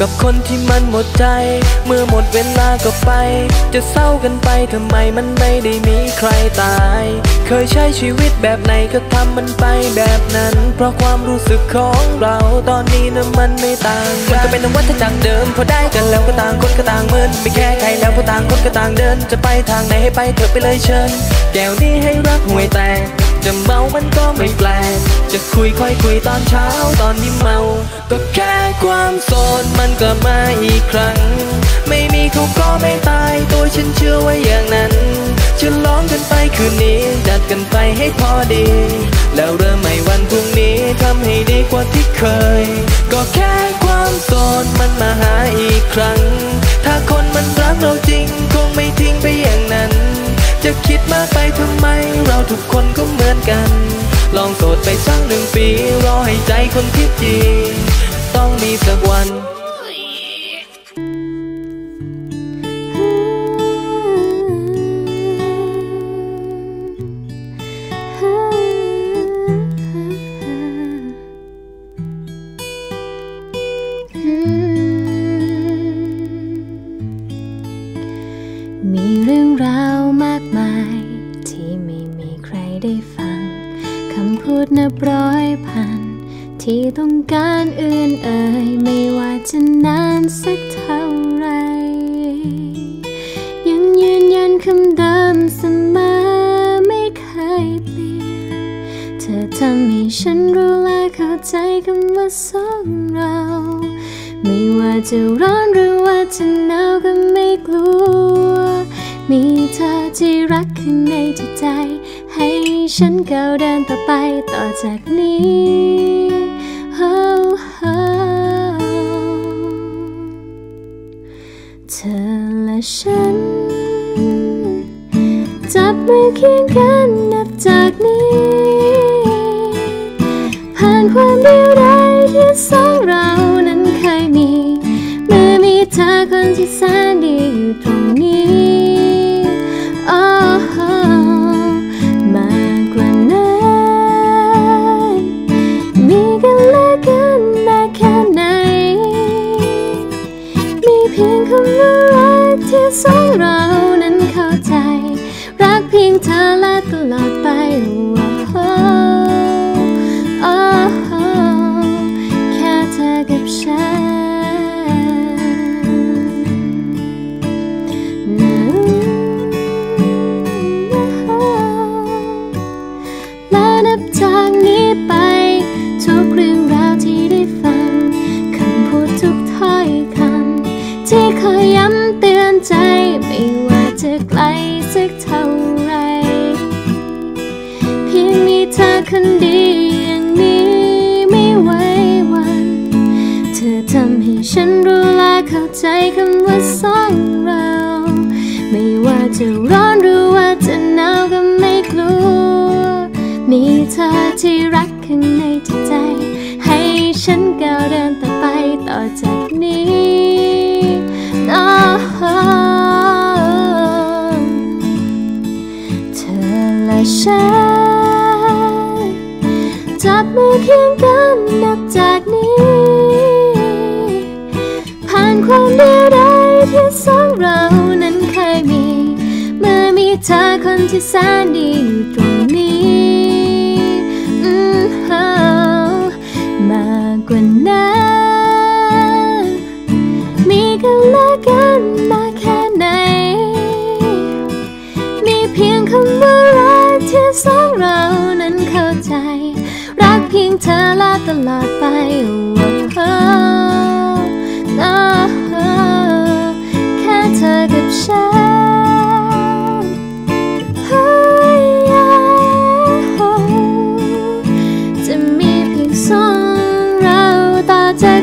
กับคนที่มันหมดใจ เมื่อหมดเวลาก็ไป จะเศร้ากันไปทำไมมันไม่ได้มีใครตาย เคยใช้ชีวิตแบบไหนก็ทำมันไปแบบนั้น เพราะความรู้สึกของเราตอนนี้นะมันไม่ต่างกันมันก็เป็นนวัฏจักรเดิมพอได้กันแล้วก็ต่างคนก็ต่างเมินไม่แค่ใครแล้วเพราะต่างคนก็ต่างเดิน จะไปทางไหนให้ไปเถอะไปเลยเชิญแก้วนี้ให้รักห่วยแตก จะเมามันก็ไม่แปลก จะคุยค่อยคุยตอนเช้าตอนนี้เมา ก็แค่ความโสดมันก็มาอีกครั้ง ไม่มีเขาก็ไม่ตายตัวฉันเชื่อไว่าอย่างนั้นฉลองกันไปคืนนี้จัดกันไปให้พอดี แล้วเริ่มใหม่วันพรุ่งนี้ทำให้ดีกว่าที่เคย ก็แค่ความโสดมันมาหาอีกครั้ง ถ้าคนมันรักเราจริงคงไม่ทิ้งไป คิดมากไปทำไม เราทุกคนก็เหมือนกัน ลองโสดไปสักหนึ่งปี รอให้ใจคนที่จริงต้องมีสักวันมีเรื่องราวากมาย ที่ไม่มีใครได้ฟัง คำพูดนับร้อยพัน ที่ต้องการอื่นเอ่ย ไม่ว่าจะนานสักเท่าไร ยังยืนยันคำเดิมเสมอไม่เคยเปลี่ยน เธอทำให้ฉันรู้และเข้าใจคำว่าสองเรา ไม่ว่าจะร้อนหรือว่าจะ ใจ ให้ฉันก้าวเดินต่อไปต่อจากนี้ Oh, oh. เธอและฉัน จับมือเคียงกันนับจากนี้ ผ่านความเดียวดายที่สองเรานั้นเคยมี เมื่อมีเธอคนที่แสนดีอยู่ตรง สองเรานั้นเข้าใจ รักเพียงเธอและตลอดไป คนดีอย่างนี้ไม่ไหววัน เธอทำให้ฉันรู้และเข้าใจคำว่าสองเรา ไม่ว่าจะร้อนหรือว่าจะหนาวก็ไม่กลัว มีเธอที่รักข้างในจิตใจ ให้ฉันก้าวเดินต่อไปต่อจากนี้โอ้เธอและฉัน มือเคียงกันนับจากนี้ ผ่านความเดียวดายที่สองเรานั้นเคยมี เมื่อมีเธอคนที่แสนดีอยู่ตรงนี้อืมโอ้มากกว่านั้นมีกันและกันมาแค่ไหน มีเพียงคำว่า เธอและตลอดไปแค่เธอกับฉันจะมีเพียงสองเราต่อจาก